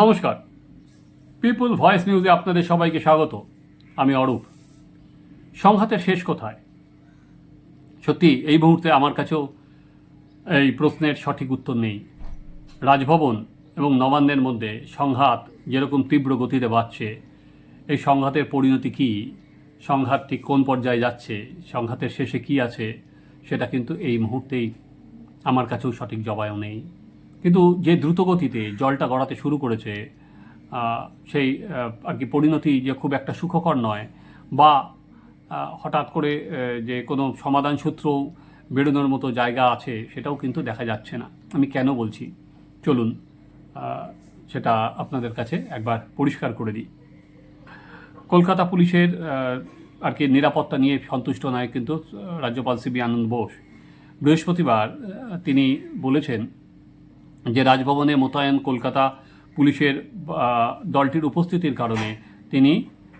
নমস্কার। পিপুল ভয়েস নিউজে আপনাদের সবাইকে স্বাগত। আমি অরূপ। সংঘাতের শেষ কোথায়? সত্যি, এই মুহূর্তে আমার কাছেও এই প্রশ্নের সঠিক উত্তর নেই। রাজভবন এবং নবান্নের মধ্যে সংঘাত যেরকম তীব্র গতিতে বাড়ছে, এই সংঘাতের পরিণতি কী? সংঘাত ঠিক কোন পর্যায়ে যাচ্ছে? সংঘাতের শেষে কি আছে? সেটা কিন্তু এই মুহূর্তেই আমার কাছেও সঠিক জবায়ও নেই। কিন্তু যে দ্রুতগতিতে জলটা গড়াতে শুরু করেছে সেই আর কি পরিণতি যে খুব একটা সুখকর নয়, বা হঠাৎ করে যে কোনো সমাধান সূত্র বেরোনোর মতো জায়গা আছে সেটাও কিন্তু দেখা যাচ্ছে না। আমি কেন বলছি? চলুন সেটা আপনাদের কাছে একবার পরিষ্কার করে দিই। কলকাতা পুলিশের আর কি নিরাপত্তা নিয়ে সন্তুষ্ট নয় কিন্তু রাজ্যপাল সিবি আনন্দ বোস। বৃহস্পতিবার তিনি বলেছেন যে রাজভবনে মোতায়েন কলকাতা পুলিশের দলটির উপস্থিতির কারণে তিনি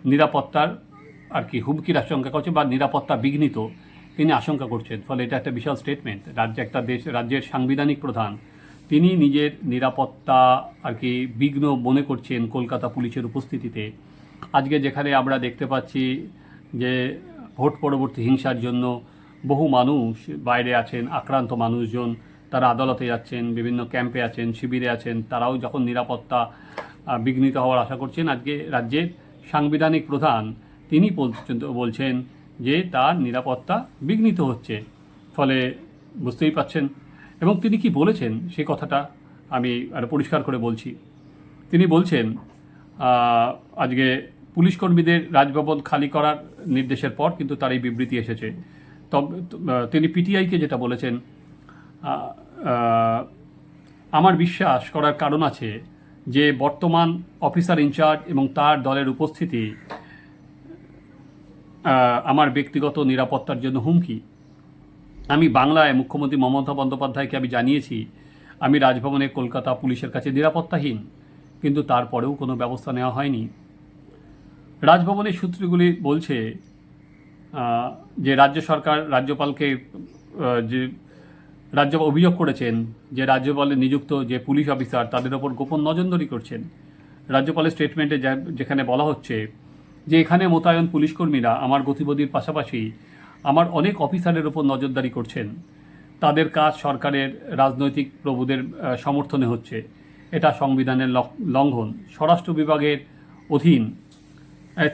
নিরাপত্তার আর কি হুমকির আশঙ্কা করছেন বা নিরাপত্তা বিঘ্নিত তিনি আশঙ্কা করছেন। ফলে এটা একটা বিশাল স্টেটমেন্ট রাজ্যে একটা দেশ, রাজ্যের সাংবিধানিক প্রধান, তিনি নিজের নিরাপত্তা আর কি বিঘ্ন মনে করছেন কলকাতা পুলিশের উপস্থিতিতে। আজকে যেখানে আমরা দেখতে পাচ্ছি যে ভোট পরবর্তী হিংসার জন্য বহু মানুষ বাইরে আছেন, আক্রান্ত মানুষজন তারা আদালতে যাচ্ছেন, বিভিন্ন ক্যাম্পে আছেন, শিবিরে আছেন, তারাও যখন নিরাপত্তা বিঘ্নিত হওয়ার আশা করছেন, আজকে রাজ্যের সাংবিধানিক প্রধান তিনি বলছেন যে তার নিরাপত্তা বিঘ্নিত হচ্ছে। ফলে বুঝতেই পাচ্ছেন। এবং তিনি কি বলেছেন সে কথাটা আমি আরও পরিষ্কার করে বলছি। তিনি বলছেন আজকে পুলিশ কর্মীদের রাজভবন খালি করার নির্দেশের পর কিন্তু তার এই বিবৃতি এসেছে। তবে তিনি পিটিআইকে যেটা বলেছেন আমার বিশ্বাস করার কারণ আছে যে বর্তমান অফিসার ইনচার্জ এবং তার দলের উপস্থিতি আমার ব্যক্তিগত নিরাপত্তার জন্য হুমকি। আমি বাংলায় মুখ্যমন্ত্রী মমতা বন্দ্যোপাধ্যায়কে আমি জানিয়েছি, আমি রাজভবনে কলকাতা পুলিশের কাছে নিরাপত্তাহীন, কিন্তু তারপরেও কোনো ব্যবস্থা নেওয়া হয়নি। রাজভবনের সূত্রগুলি বলছে যে রাজ্য সরকার, রাজ্যপালকে যে রাজ্য অভিযোগ করেছেন যে রাজ্যপালের নিযুক্ত যে পুলিশ অফিসার তাদের ওপর গোপন নজরদারি করছেন। রাজ্যপালের স্টেটমেন্টে যেখানে বলা হচ্ছে যে এখানে মোতায়েন পুলিশকর্মীরা আমার গতিবিধির পাশাপাশি আমার অনেক অফিসারের ওপর নজরদারি করছেন। তাদের কাজ সরকারের রাজনৈতিক প্রভুদের সমর্থনে হচ্ছে। এটা সংবিধানের লঙ্ঘন। স্বরাষ্ট্র বিভাগের অধীন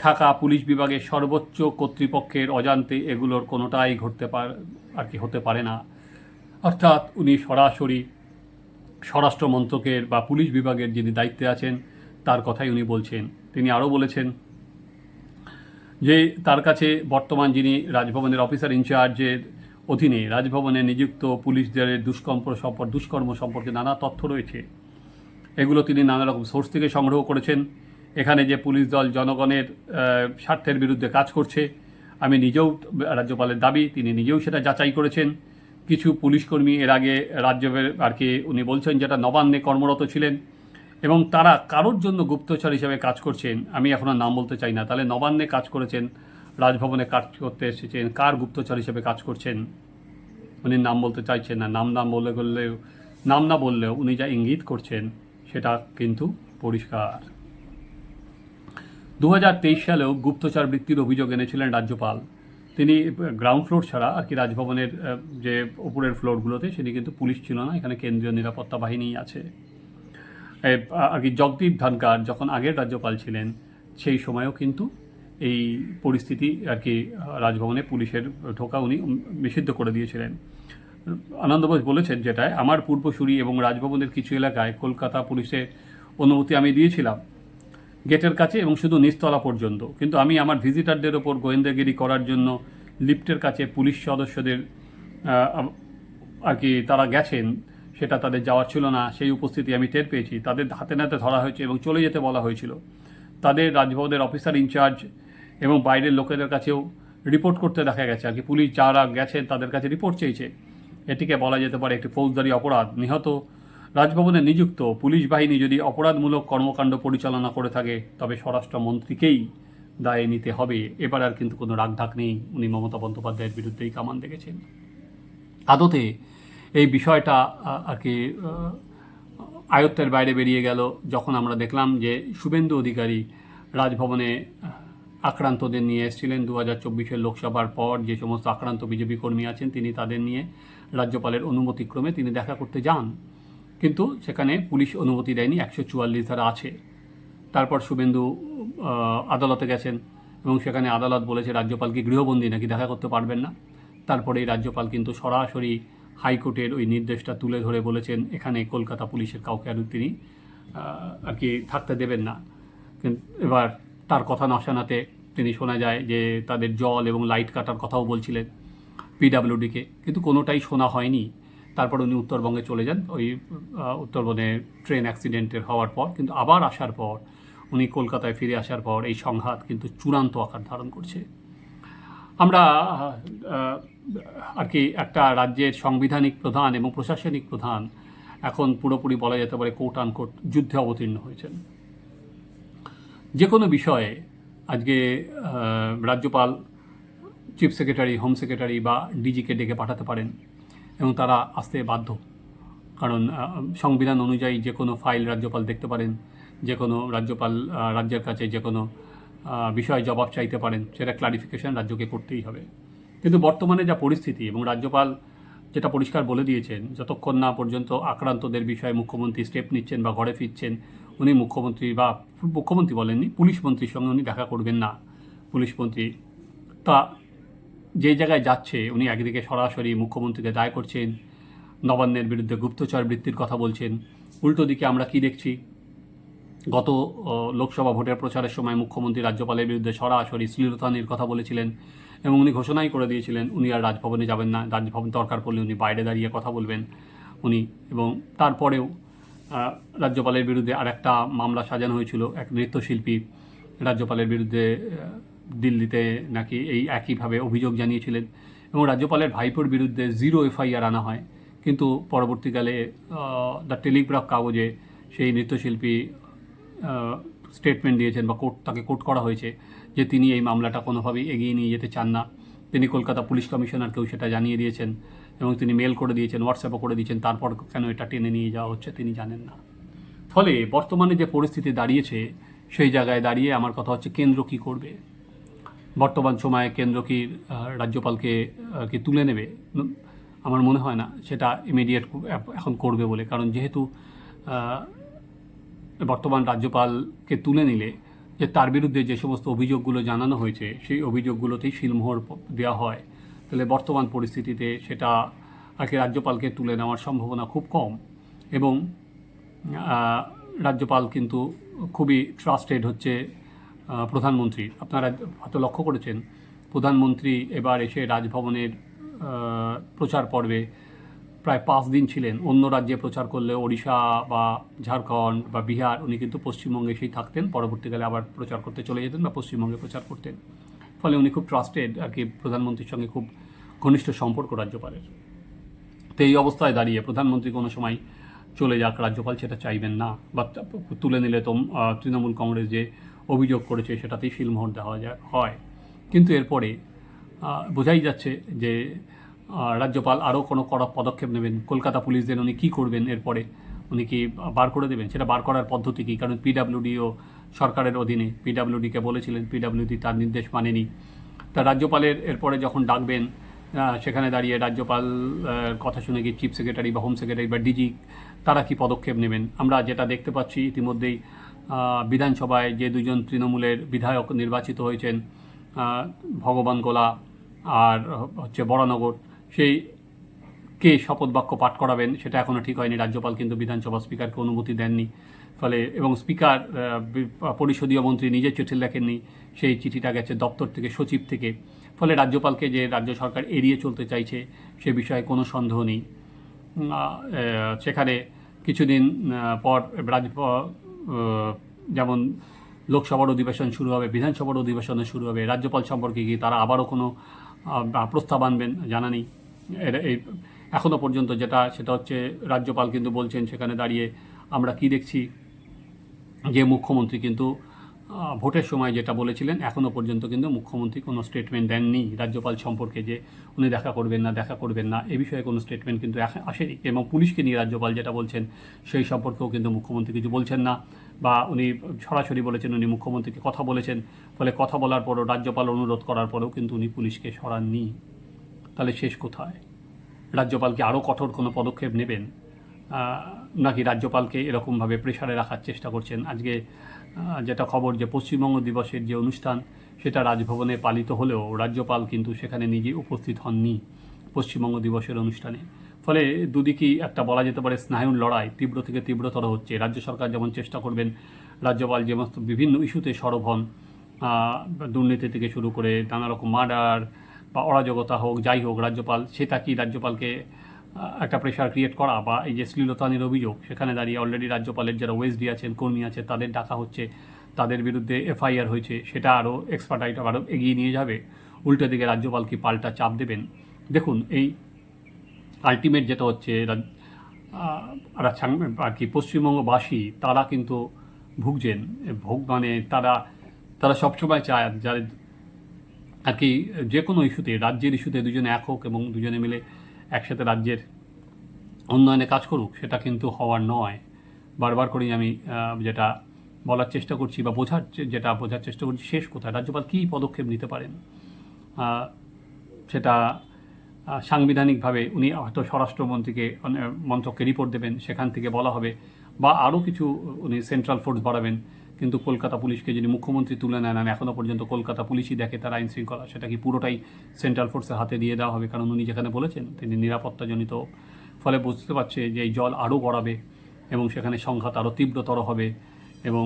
থাকা পুলিশ বিভাগের সর্বোচ্চ কর্তৃপক্ষের অজান্তে এগুলোর কোনোটাই ঘটতে পার আর কি হতে পারে না। অর্থাৎ উনি সরাসরি স্বরাষ্ট্র মন্ত্রকের বা পুলিশ বিভাগের যিনি দায়িত্বে আছেন, তার কথাই উনি বলছেন। তিনি আরও বলেছেন যে, তার কাছে বর্তমান যিনি রাজভবনের অফিসার ইনচার্জের অধীনে রাজভবনে নিযুক্ত পুলিশদের দুষ্কর্ম সম্পর্ক দুষ্কর্ম সম্পর্কে নানা তথ্য রয়েছে। এগুলো তিনি নানা রকম সোর্স থেকে সংগ্রহ করেছেন। এখানে যে পুলিশ দল জনগণের স্বার্থের বিরুদ্ধে কাজ করছে, আমি নিজেও রাজ্যপালের দাবি, তিনি নিজেও সেটা যাচাই করেছেন। কিছু পুলিশকর্মী এর আগে রাজ্যের আর কি উনি বলছেন যেটা নবান্নে কর্মরত ছিলেন এবং তারা কারোর জন্য গুপ্তচর হিসেবে কাজ করছেন, আমি এখন আর নাম বলতে চাই না। তাহলে নবান্নে কাজ করেছেন, রাজভবনে কাজ করতে এসেছেন, কার গুপ্তচর হিসেবে কাজ করছেন? উনি নাম বলতে চাইছেন না, নাম নাম বলে বললেও নাম না বললেও উনি যা ইঙ্গিত করছেন সেটা কিন্তু পরিষ্কার। দু হাজার তেইশ সালেও গুপ্তচর বৃত্তির অভিযোগ এনেছিলেন রাজ্যপাল। তিনি গ্রাউন্ড ফ্লোর ছাড়া আর কি রাজভবনের যে উপরের ফ্লোরগুলোতে সেটি কিন্তু পুলিশ ছিল না, এখানে কেন্দ্রীয় নিরাপত্তা বাহিনী আছে। আর কি জগদীপ ধনকার যখন আগের রাজ্যপাল ছিলেন, সেই সময়ও কিন্তু এই পরিস্থিতি আর কি রাজভবনে পুলিশের ঢোকা উনি নিষিদ্ধ করে দিয়েছিলেন। আনন্দ বোস বলেছেন যেটায়, আমার পূর্বসূরি এবং রাজভবনের কিছু এলাকায় কলকাতা পুলিশের অনুমতি আমি দিয়েছিলাম গেটের কাছে এবং শুধু নিচতলা পর্যন্ত। কিন্তু আমি আমার ভিজিটারদের ওপর গোয়েন্দাগিরি করার জন্য লিফটের কাছে পুলিশ সদস্যদের আর কি তারা গেছেন, সেটা তাদের যাওয়ার ছিল না, সেই উপস্থিতি আমি টের পেয়েছি। তাদের হাতে নাতে ধরা হয়েছে এবং চলে যেতে বলা হয়েছিল। তাদের রাজভবনের অফিসার ইনচার্জ এবং বাইরের লোকেদের কাছেও রিপোর্ট করতে দেখা গেছে। আর কি পুলিশ যারা গেছেন তাদের কাছে রিপোর্ট চেয়েছে। এটিকে বলা যেতে পারে একটি ফৌজদারি অপরাধ। নিহত রাজভবনে নিযুক্ত পুলিশ বাহিনী যদি অপরাধমূলক কর্মকাণ্ড পরিচালনা করে থাকে, তবে স্বরাষ্ট্রমন্ত্রীকেই দায়ে নিতে হবে। এবার আর কিন্তু কোনো রাগঢাক নেই। উনি মমতা বন্দ্যোপাধ্যায়ের বিরুদ্ধেই কামান দেখেছেন। আদতে এই বিষয়টা আর কি আয়ত্তের বাইরে বেরিয়ে গেল। যখন আমরা দেখলাম যে শুভেন্দু অধিকারী রাজভবনে আক্রান্তদের নিয়ে এসেছিলেন দু হাজার চব্বিশের লোকসভার পর যে সমস্ত আক্রান্ত বিজেপি কর্মী আছেন, তিনি তাদের নিয়ে রাজ্যপালের অনুমতিক্রমে তিনি দেখা করতে যান। কিন্তু সেখানে পুলিশ অনুমতি দেয়নি, একশো চুয়াল্লিশ ধারা আছে। তারপর শুভেন্দু আদালতে গেছেন এবং সেখানে আদালত বলেছে রাজ্যপালকে গৃহবন্দী নাকি দেখা করতে পারবেন না। তারপরে রাজ্যপাল কিন্তু সরাসরি হাইকোর্টের ওই নির্দেশটা তুলে ধরে বলেছেন, এখানে কলকাতা পুলিশের কাউকে আর তিনি আর কি থাকতে দেবেন না। এবার তার কথা না শোনাতে তিনি শোনা যায় যে তাদের জল এবং লাইট কাটার কথাও বলছিলেন পিডাব্লিউডিকে কিন্তু কোনোটাই শোনা হয়নি। তারপর উনি উত্তরবঙ্গে চলে যান। ওই উত্তরবঙ্গে ট্রেন অ্যাক্সিডেন্টের হওয়ার পর, কিন্তু আবার আসার পর, উনি কলকাতায় ফিরে আসার পর এই সংঘাত কিন্তু চূড়ান্ত আকার ধারণ করছে। আমরা আর কি একটা রাজ্যের সাংবিধানিক প্রধান এবং প্রশাসনিক প্রধান এখন পুরোপুরি বলা যেতে পারে কোর্ট আনকোর্ট যুদ্ধে অবতীর্ণ হয়েছেন। যে কোনো বিষয়ে আজকে রাজ্যপাল চিফ সেক্রেটারি হোম সেক্রেটারি বা ডিজিকে ডেকে পাঠাতে পারেন। এবং তারা আসতে বাধ্য। কারণ সংবিধান অনুযায়ী যে কোনো ফাইল রাজ্যপাল দেখতে পারেন, যে কোনো রাজ্যপাল রাজ্যের কাছে যে কোনো বিষয়ে জবাব চাইতে পারেন, সেটা ক্লারিফিকেশন রাজ্যকে করতেই হবে। কিন্তু বর্তমানে যা পরিস্থিতি এবং রাজ্যপাল যেটা পরিষ্কার বলে দিয়েছেন, যতক্ষণ না পর্যন্ত আক্রান্তদের বিষয়ে মুখ্যমন্ত্রী স্টেপ নিচ্ছেন বা ঘরে ফিরছেন, উনি মুখ্যমন্ত্রী বা মুখ্যমন্ত্রী বলেননি, পুলিশ মন্ত্রীর সঙ্গে উনি দেখা করবেন না। পুলিশ মন্ত্রী তা যে জায়গায় যাচ্ছে, উনি একদিকে সরাসরি মুখ্যমন্ত্রীকে দায় করছেন, নবান্নের বিরুদ্ধে গুপ্তচর বৃত্তির কথা বলছেন। উল্টো দিকে আমরা কি দেখছি? গত লোকসভা ভোটের প্রচারের সময় মুখ্যমন্ত্রী রাজ্যপালের বিরুদ্ধে সরাসরি শ্লীলতানির কথা বলেছিলেন এবং উনি ঘোষণাই করে দিয়েছিলেন, উনি আর রাজভবনে যাবেন না, রাজভবন দরকার পড়লে উনি বাইরে দাঁড়িয়ে কথা বলবেন উনি। এবং তারপরেও রাজ্যপালের বিরুদ্ধে আর একটা মামলা সাজানো হয়েছিল, এক নৃত্যশিল্পী রাজ্যপালের বিরুদ্ধে দিল্লিতে নাকি এই একইভাবে অভিযোগ জানিয়েছিলেন এবং রাজ্যপালের ভাইপোর বিরুদ্ধে জিরো এফআইআর আনা হয়। কিন্তু পরবর্তীকালে দ্য টেলিগ্রাফ কাগজে সেই নৃত্যশিল্পী স্টেটমেন্ট দিয়েছেন বা কোর্ট, তাকে কোর্ট করা হয়েছে যে তিনি এই মামলাটা কোনোভাবেই এগিয়ে নিয়ে যেতে চান না। তিনি কলকাতা পুলিশ কমিশনারকেও সেটা জানিয়ে দিয়েছেন এবং তিনি মেল করে দিয়েছেন হোয়াটসঅ্যাপও করে দিয়েছেন, তারপর কেন এটা টেনে নিয়ে যাওয়া হচ্ছে তিনি জানেন না। ফলে বর্তমানে যে পরিস্থিতি দাঁড়িয়েছে, সেই জায়গায় দাঁড়িয়ে আমার কথা হচ্ছে, কেন্দ্র কি করবে? বর্তমান সময়ে কেন্দ্র কি রাজ্যপালকে কি তুলে নেবে? আমার মনে হয় না। সেটা ইমিডিয়েট এখন করবে বলে। কারণ যেহেতু বর্তমান রাজ্যপালকে তুলে নিলে, যে তার বিরুদ্ধে যে সমস্ত অভিযোগগুলো জানানো হয়েছে, সেই অভিযোগগুলোতেই শিলমোহর দেওয়া হয়। তাহলে বর্তমান পরিস্থিতিতে সেটা কি রাজ্যপালকে তুলে নেওয়ার সম্ভাবনা খুব কম। এবং রাজ্যপাল কিন্তু খুবই ট্রাস্টেড হচ্ছে প্রধানমন্ত্রী। আপনারা হয়তো লক্ষ্য করেছেন, প্রধানমন্ত্রী এবার এসে রাজভবনের প্রচার পর্বে প্রায় পাঁচ দিন ছিলেন। অন্য রাজ্যে প্রচার করলে ওড়িশা বা ঝাড়খণ্ড বা বিহার, উনি কিন্তু পশ্চিমবঙ্গে এসেই থাকতেন। পরবর্তীকালে আবার প্রচার করতে চলে যেতেন বা পশ্চিমবঙ্গে প্রচার করতেন। ফলে উনি খুব ট্রাস্টেড আর কি প্রধানমন্ত্রীর সঙ্গে খুব ঘনিষ্ঠ সম্পর্ক রাজ্যপালের। তো এই অবস্থায় দাঁড়িয়ে প্রধানমন্ত্রী কোনো সময় চলে যাক রাজ্যপাল, সেটা চাইবেন না। বা তুলে নিলে তো তৃণমূল কংগ্রেস যে অভিযোগ করেছে সেটাতেই শিলমোহর দেওয়া যায় হয়। কিন্তু এরপরে বোঝাই যাচ্ছে যে রাজ্যপাল আরও কোনো কড়া পদক্ষেপ নেবেন। কলকাতা পুলিশদের উনি কী করবেন এরপরে উনি কি বার করে দেবেন? সেটা বার করার পদ্ধতি কী? কারণ পিডাব্লিউডিও সরকারের অধীনে পিডাব্লিউডিকে বলেছিলেন পিডাব্লিউডি তার নির্দেশ মানেনি। তা রাজ্যপালের এরপরে যখন ডাকবেন সেখানে দাঁড়িয়ে রাজ্যপাল কথা শুনে গিয়ে চিফ সেক্রেটারি বা হোম সেক্রেটারি বা ডিজি, তারা কি পদক্ষেপ নেবেন? আমরা যেটা দেখতে পাচ্ছি ইতিমধ্যেই বিধানসভায় যে দুজন তৃণমূলের বিধায়ক নির্বাচিত হয়েছেন ভগবান গোলা আর হচ্ছে বরানগর সেই কে শপথ বাক্য পাঠ করাবেন সেটা এখনও ঠিক হয়নি। রাজ্যপাল কিন্তু বিধানসভা স্পিকারকে অনুমতি দেননি। ফলে এবং স্পিকার পরিষদীয় মন্ত্রী নিজে চিঠি লেখেননি সেই চিঠিটা গেছে দপ্তর থেকে সচিব থেকে। ফলে রাজ্যপালকে যে রাজ্য সরকার এড়িয়ে চলতে চাইছে সে বিষয়ে কোনো সন্দেহ নেই। সেখানে কিছুদিন পর রাজ আহ, যেমন লোকসভার অধিবেশন শুরু হবে, বিধানসভার অধিবেশনে শুরু হবে, রাজ্যপাল সম্পর্কে কি তারা আবারও কোনো প্রস্তাব আনবেন? জানা নেই। এই এখনও পর্যন্ত যেটা, সেটা হচ্ছে রাজ্যপাল কিন্তু বলছেন সেখানে দাঁড়িয়ে আমরা কি দেখছি? যে মুখ্যমন্ত্রী কিন্তু ভোটের সময় যেটা বলেছিলেন এখনও পর্যন্ত কিন্তু মুখ্যমন্ত্রী কোনো স্টেটমেন্ট দেননি। রাজ্যপাল সম্পর্কে যে উনি দেখা করবেন না, দেখা করবেন না, এ বিষয়ে কোনো স্টেটমেন্ট কিন্তু আসেনি। এবং পুলিশকে নিয়ে রাজ্যপাল যেটা বলছেন, সেই সম্পর্কেও কিন্তু মুখ্যমন্ত্রী কিছু বলছেন না। বা উনি সরাসরি বলেছেন, উনি মুখ্যমন্ত্রীকে কথা বলেছেন। ফলে কথা বলার পরও রাজ্যপাল অনুরোধ করার পরেও কিন্তু উনি পুলিশকে সরাননি। তাহলে শেষ কোথায়? রাজ্যপালকে আরও কঠোর কোনো পদক্ষেপ নেবেন? নাকি রাজ্যপালকে এরকমভাবে প্রেশারে রাখার চেষ্টা করছেন? আজকে যেটা খবর যে পশ্চিমবঙ্গ দিবসের যে অনুষ্ঠান, সেটা রাজভবনে পালিত হলেও রাজ্যপাল কিন্তু সেখানে নিজে উপস্থিত হননি পশ্চিমবঙ্গ দিবসের অনুষ্ঠানে। ফলে দুদিকেই একটা বলা যেতে পারে স্নায়ুর লড়াই, তীব্র থেকে তীব্রতর হচ্ছে। রাজ্য সরকার যেমন চেষ্টা করবেন, রাজ্যপাল যে সমস্ত বিভিন্ন ইস্যুতে সরব হন দুর্নীতি থেকে শুরু করে নানা রকম মার্ডার বা অরাজকতা হোক, যাই হোক, রাজ্যপাল, সেটা কি রাজ্যপালকে একটা প্রেশার ক্রিয়েট করা বা এই যে শ্লীলতানির অভিযোগ, সেখানে দাঁড়িয়ে অলরেডি রাজ্যপালের যারা ওয়েসডি আছেন কর্মী আছে, তাদের ডাকা হচ্ছে, তাদের বিরুদ্ধে এফআইআর হয়েছে, সেটা আরও এক্সপার্টাইট আরও এগিয়ে নিয়ে যাবে। উল্টো দিকে রাজ্যপাল কি পাল্টা চাপ দেবেন? দেখুন, এই আলটিমেট যেটা হচ্ছে আর কি পশ্চিমবঙ্গবাসী, তারা কিন্তু ভুগছেন, ভোগ মানে তারা তারা সবসময় চায় যারা আর কি, যে কোনো ইস্যুতে রাজ্যের ইস্যুতে দুজনে এক হোক এবং দুজনে মিলে একসাথে রাজ্যের উন্নয়নে কাজ করুক, সেটা কিন্তু হওয়ার নয়। বারবার করেই আমি যেটা বলার চেষ্টা করছি বা বোঝার যেটা বোঝার চেষ্টা করছি, শেষ কোথায়? রাজ্যপাল কী পদক্ষেপ নিতে পারেন? সেটা সাংবিধানিকভাবে উনি হয়তো স্বরাষ্ট্রমন্ত্রীকে মন্ত্রককে রিপোর্ট দেবেন, সেখান থেকে বলা হবে, বা আরও কিছু উনি সেন্ট্রাল ফোর্স বাড়াবেন। কিন্তু কলকাতা পুলিশকে যিনি মুখ্যমন্ত্রী তুলে নেন আর এখনও পর্যন্ত কলকাতা পুলিশই দেখে তার আইন শৃঙ্খলা, সেটা কি পুরোটাই সেন্ট্রাল ফোর্সের হাতে দিয়ে দেওয়া হবে? কারণ উনি যেখানে বলেছেন, তিনি নিরাপত্তাজনিত ফলে বুঝতে পারছে যে এই জল আরও গড়াবে এবং সেখানে সংঘাত আরও তীব্রতর হবে এবং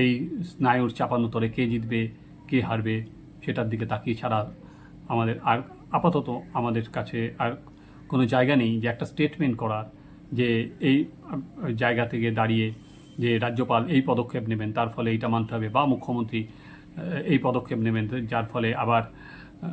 এই স্নায়ুর চাপানো তরে কে জিতবে, কে হারবে সেটার দিকে তাকিয়ে ছাড়া আমাদের আর আপাতত আমাদের কাছে আর কোনো জায়গা নেই যে একটা স্টেটমেন্ট করার যে এই জায়গা থেকে দাঁড়িয়ে যে রাজ্যপাল এই পদক্ষেপ নেবেন, তার ফলে এইটা মানতে হবে, বা মুখ্যমন্ত্রী এই পদক্ষেপ নেবেন, যার ফলে আবার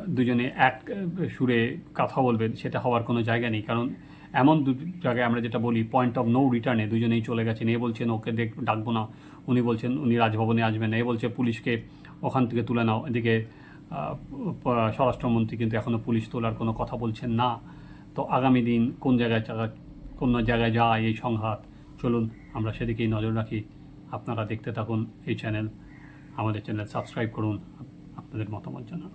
দুজনে এক সুরে কথা বলবেন, সেটা হওয়ার কোনো জায়গা নেই। কারণ এমন দু জায়গায় আমরা যেটা বলি পয়েন্ট অফ নো রিটার্নে দুজনেই চলে গেছেন। এ বলছেন, ওকে দেখ, ডাকবো না। উনি বলছেন, উনি রাজভবনে আসবেন এ বলছে, পুলিশকে ওখান থেকে তুলে নাও। এদিকে স্বরাষ্ট্রমন্ত্রী কিন্তু এখনও পুলিশ তোলার কোনো কথা বলছেন না। তো আগামী দিন কোন জায়গায় জায়গা- কোন জায়গায় যায় এই সংঘাত? চলুন আমরা সেদিকেই নজর রাখি। আপনারা দেখতে থাকুন এই চ্যানেল আমাদের চ্যানেল সাবস্ক্রাইব করুন। আপনাদের মতামত জানান।